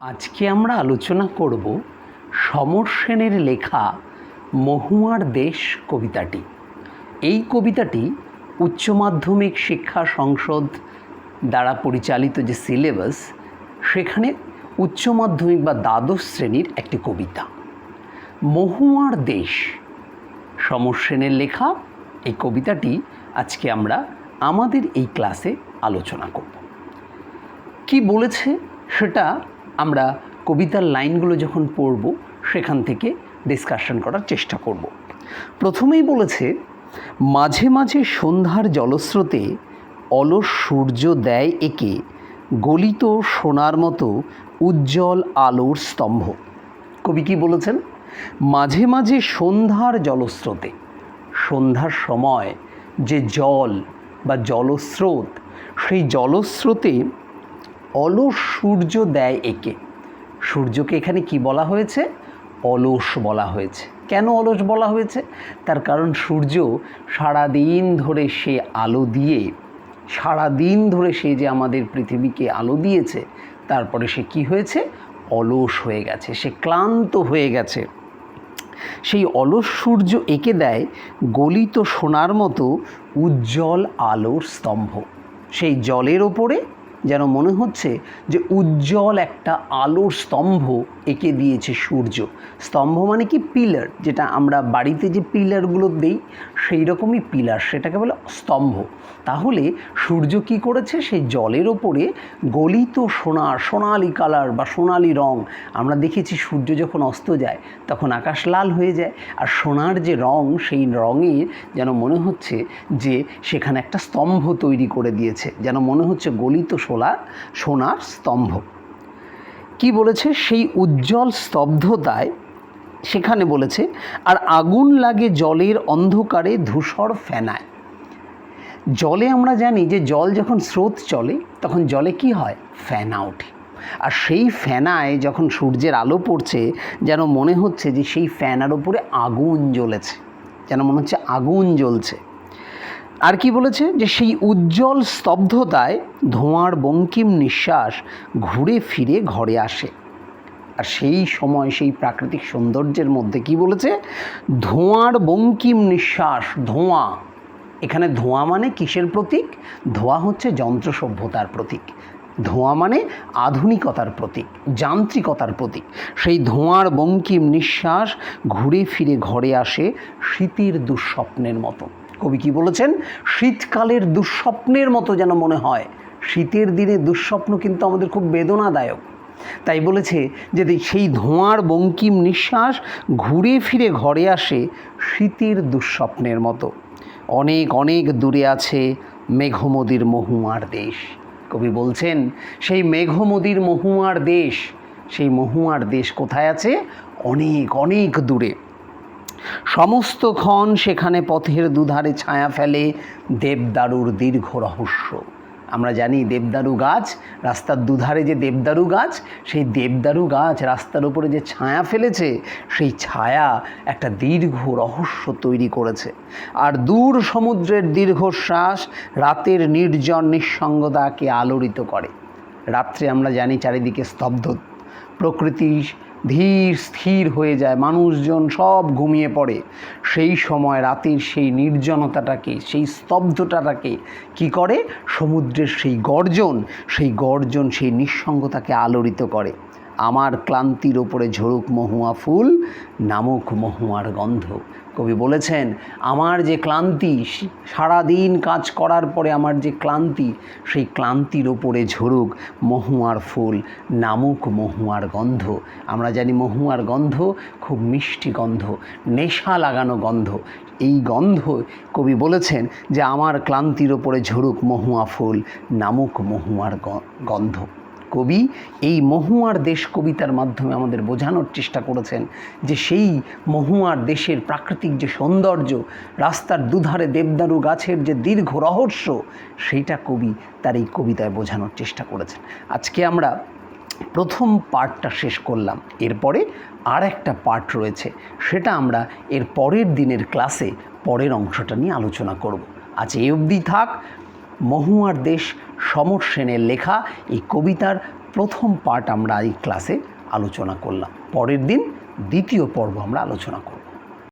আজকে আমরা আলোচনা করব সমর সেনের লেখা মহুয়ার দেশ কবিতাটি। এই কবিতাটি উচ্চ মাধ্যমিক শিক্ষা সংসদ দ্বারা পরিচালিত যে সিলেবাস, সেখানে উচ্চ মাধ্যমিক বা দ্বাদশ শ্রেণির একটি কবিতা। মহুয়ার দেশ, সমর সেনের লেখা, এই কবিতাটি আজকে আমরা আমাদের এই ক্লাসে আলোচনা করব। কি বলেছে সেটা আমরা কবিতার লাইনগুলো যখন পড়ব, সেখান থেকে ডিসকাশন করার চেষ্টা করব। প্রথমেই বলেছে, মাঝে মাঝে সন্ধ্যার জলস্রোতে অলস সূর্য দেয় একে গলিত সোনার মতো উজ্জ্বল আলোর স্তম্ভ। কবি কি বলেছেন? মাঝে মাঝে সন্ধ্যার জলস্রোতে, সন্ধ্যার সময় যে জল বা জলস্রোত, সেই জলস্রোতে অলস সূর্য দেয় একে। সূর্যকে এখানে কি বলা হয়েছে? অলস বলা হয়েছে। কেন অলস বলা হয়েছে? তার কারণ সূর্য সারাদিন ধরে সে আলো দিয়ে, সারাদিন ধরে সে যে আমাদের পৃথিবীকে আলো দিয়েছে, তারপরে সে কি হয়েছে? অলস হয়ে গেছে, সে ক্লান্ত হয়ে গেছে। সেই অলস সূর্য এঁকে দেয় গলিত সোনার মতো উজ্জ্বল আলোর স্তম্ভ। সেই জলের ওপরে যেন মনে হচ্ছে যে উজ্জ্বল একটা আলোর স্তম্ভ এঁকে দিয়েছে সূর্য। স্তম্ভ মানে কি? পিলার, যেটা আমরা বাড়িতে যে পিলারগুলো দেই, সেই রকমই পিলার, সেটাকে বলে স্তম্ভ। তাহলে সূর্য কি করেছে? সেই জলের ওপরে গলিত সোনা, সোনালি কালার বা সোনালি রং। আমরা দেখেছি সূর্য যখন অস্ত যায়, তখন আকাশ লাল হয়ে যায়। আর সোনার যে রং, সেই রঙের যেন মনে হচ্ছে যে সেখানে একটা স্তম্ভ তৈরি করে দিয়েছে। যেন মনে হচ্ছে গলিত সোলার সোনার স্তম্ভ। কি বলেছে? সেই উজ্জ্বল স্তব্ধতায় সেখানে বলেছে, আর আগুন লাগে জলের অন্ধকারে ধূসর ফেনায়। জলে আমরা জানি যে জল যখন স্রোত চলে, তখন জলে কি হয়? ফেনা ওঠে। আর সেই ফেনায় যখন সূর্যের আলো পড়ছে, যেন মনে হচ্ছে যে সেই ফ্যানার উপরে আগুন জ্বলেছে। যেন মনে হচ্ছে আগুন জ্বলছে। আর কি বলেছে? যে সেই উজ্জ্বল স্তব্ধতায় ধোঁয়ার বঙ্কিম নিঃশ্বাস ঘুরে ফিরে ঘরে আসে। আর সেই সময় সেই প্রাকৃতিক সৌন্দর্যের মধ্যে কি বলেছে? ধোঁয়ার বঙ্কিম নিঃশ্বাস, ধোঁয়া। এখানে ধোঁয়া মানে কিসের প্রতীক? ধোঁয়া হচ্ছে যন্ত্র সভ্যতার প্রতীক। ধোঁয়া মানে আধুনিকতার প্রতীক, যান্ত্রিকতার প্রতীক। সেই ধোঁয়ার বঙ্কিম নিঃশ্বাস ঘুরে ফিরে ঘরে আসে শীতের দুঃস্বপ্নের মতো কবি কি বলেছেন? শীতকালের দুঃস্বপ্নের মতো যেন মনে হয়। শীতের দিনে দুঃস্বপ্ন কিন্তু আমাদের খুব বেদনাদায়ক। তাই বলেছে যে সেই ধোঁয়ার বঙ্কিম নিঃশ্বাস ঘুরে ফিরে ঘরে আসে শীতের দুঃস্বপ্নের মতো। অনেক অনেক দূরে আছে মেঘমদির মহুয়ার দেশ। কবি বলছেন, সেই মেঘমদির মহুয়ার দেশ, সেই মহুয়ার দেশ কোথায় আছে? অনেক অনেক দূরে। সমস্ত ক্ষণ সেখানে পথের দুধারে ছায়া ফেলে দেবদারুর দীর্ঘ রহস্য। আমরা জানি দেবদারু গাছ, রাস্তার দুধারে যে দেবদারু গাছ, সেই দেবদারু গাছ রাস্তার উপরে যে ছায়া ফেলেছে, সেই ছায়া একটা দীর্ঘ রহস্য তৈরি করেছে। আর দূর সমুদ্রের দীর্ঘশ্বাস রাতের নির্জন নিঃসঙ্গতাকে আলোড়িত করে। রাত্রে আমরা জানি চারিদিকে স্তব্ধ, প্রকৃতি ধীর স্থির হয়ে যায়। মানুষজন সব ঘুমিয়ে পড়ে। সেই সময় রাতের সেই নির্জনতাটাকে, সেই স্তব্ধতাটাকে কি করে? সমুদ্রের সেই গর্জন সেই গর্জন, সেই নিঃসঙ্গতাকে আলোড়িত করে। আমার ক্লান্তির ওপরে ঝরুক মহুয়া ফুল নামক মহুয়ার গন্ধ। কবি বলেছেন, আমার যে ক্লান্তি, সারাদিন কাজ করার পরে আমার যে ক্লান্তি, সেই ক্লান্তির ওপরে ঝরুক মহুয়ার ফুল নামক মহুয়ার গন্ধ। আমরা জানি মহুয়ার গন্ধ খুব মিষ্টি গন্ধ, নেশা লাগানো গন্ধ। এই গন্ধ কবি বলেছেন যে আমার ক্লান্তির ওপরে ঝরুক মহুয়া ফুল নামক মহুয়ার গন্ধ। কবি এই মহুয়ার দেশ কবিতার মাধ্যমে আমাদের বোঝানোর চেষ্টা করেছেন যে সেই মহুয়ার দেশের প্রাকৃতিক যে সৌন্দর্য, রাস্তার দুধারে দেবদারু গাছের যে দীর্ঘ রহস্য, সেইটা কবি তার এই কবিতায় বোঝানোর চেষ্টা করেছেন। আজকে আমরা প্রথম পার্টটা শেষ করলাম। এরপরে আর একটা পার্ট রয়েছে। সেটা আমরা এর পরের দিনের ক্লাসে পরের অংশটা নিয়ে আলোচনা করব। আজ এ অবধি থাক। মহুয়ার দেশ সমর সেনের লেখা এই কবিতার প্রথম পার্ট আমরা এই ক্লাসে আলোচনা করলাম। পরের দিন দ্বিতীয় পর্ব আমরা আলোচনা করব।